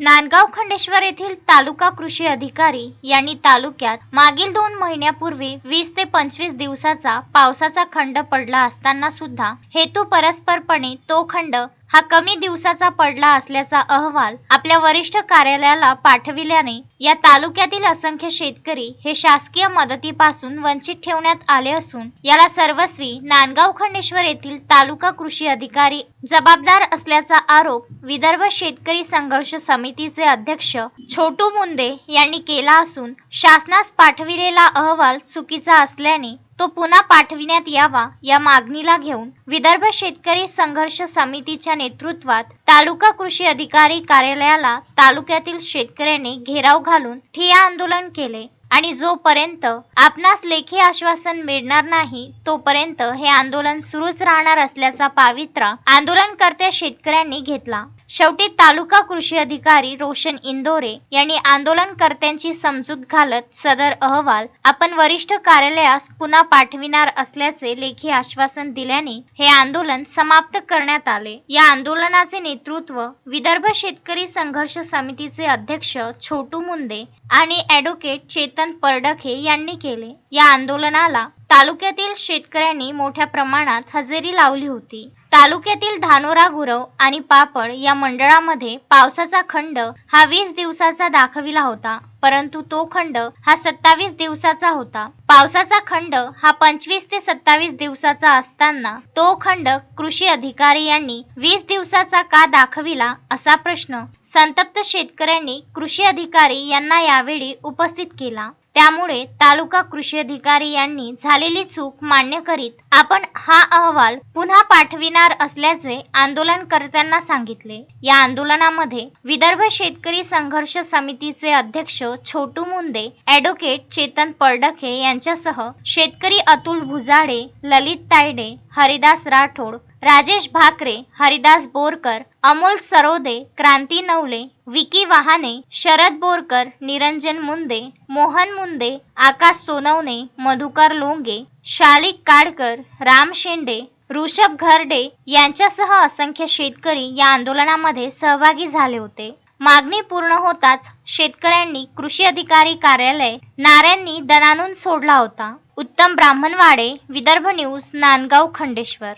नांदगाव खंडेश्वर येथील तालुका कृषी अधिकारी यांनी तालुक्यात मागील दोन महिन्यापूर्वी वीस ते पंचवीस दिवसाचा पावसाचा खंड पडला असताना सुद्धा हेतू परस्परपणे तो खंड हा कमी दिवसाचा पडला असल्याचा अहवाल आपल्या वरिष्ठ कार्यालयाला पाठविल्याने या तालुक्यातील असंख्य शेतकरी हे शासकीय मदतीपासून वंचित ठेवण्यात आले असून याला सर्वस्वी नांदगाव खंडेश्वर येथील तालुका कृषी अधिकारी जबाबदार असल्याचा आरोप विदर्भ शेतकरी संघर्ष समितीचे अध्यक्ष छोटू मुंदे यांनी केला असून शासनास पाठविलेला अहवाल चुकीचा असल्याने तो पुन्हा पाठविण्यात यावा या मागणीला घेऊन विदर्भ शेतकरी संघर्ष समितीच्या नेतृत्वात तालुका कृषी अधिकारी कार्यालयाला तालुक्यातील शेतकऱ्यांनी घेराव घालून ठिया आंदोलन केले आणि जोपर्यंत आपणास लेखी आश्वासन मिळणार नाही तोपर्यंत हे आंदोलन सुरूच राहणार असल्याचा पावित्रा आंदोलनकर्त्या शेतकऱ्यांनी घेतला. शेवटी तालुका कृषी अधिकारी रोशन इंदोरे यांनी आंदोलनकर्त्यांची समजूत घालत सदर अहवाल आपण वरिष्ठ कार्यालयास पुन्हा पाठविणार असल्याचे लेखी आश्वासन दिल्याने हे आंदोलन समाप्त करण्यात आले. या आंदोलनाचे नेतृत्व विदर्भ शेतकरी संघर्ष समितीचे अध्यक्ष छोटू मुंदे आणि ॲडव्होकेट चेतन परडखे यांनी केले. या आंदोलनाला तालुक्यातील शेतकऱ्यांनी मोठ्या प्रमाणात हजेरी लावली होती. तालुक्यातील धानोरा गुरव आणि पापड या मंडळामध्ये पावसाचा खंड हा वीस दिवसाचा दाखविला होता परंतु तो खंड हा सत्तावीस दिवसाचा होता. पावसाचा खंड हा पंचवीस ते सत्तावीस दिवसाचा असताना तो खंड कृषी अधिकारी यांनी वीस दिवसाचा का दाखविला असा प्रश्न संतप्त शेतकऱ्यांनी कृषी अधिकारी यांना यावेळी उपस्थित केला. त्यामुळे तालुका कृषी अधिकारी यांनी झालेली चूक मान्य करीत आपण हा अहवाल पुन्हा पाठविणार असल्याचे आंदोलनकर्त्यांना सांगितले. या आंदोलनामध्ये विदर्भ शेतकरी संघर्ष समितीचे अध्यक्ष छोटू मुंदे ॲडव्होकेट चेतन पडडखे यांच्यासह शेतकरी अतुल भुजाडे ललित तायडे हरिदास राठोड राजेश भाकरे हरिदास बोरकर अमोल सरोदे क्रांती नवले विकी वहाने शरद बोरकर निरंजन मुंदे मोहन मुंदे आकाश सोनवणे मधुकर लोंगे शालिक काडकर राम शेंडे ऋषभ घरडे यांच्यासह असंख्य शेतकरी या आंदोलनामध्ये सहभागी झाले होते. मागणी पूर्ण होताच शेतकऱ्यांनी कृषी अधिकारी कार्यालय नाऱ्यांनी दणाणून सोडला होता. उत्तम ब्राह्मणवाडे विदर्भ न्यूज नांदगाव खंडेश्वर.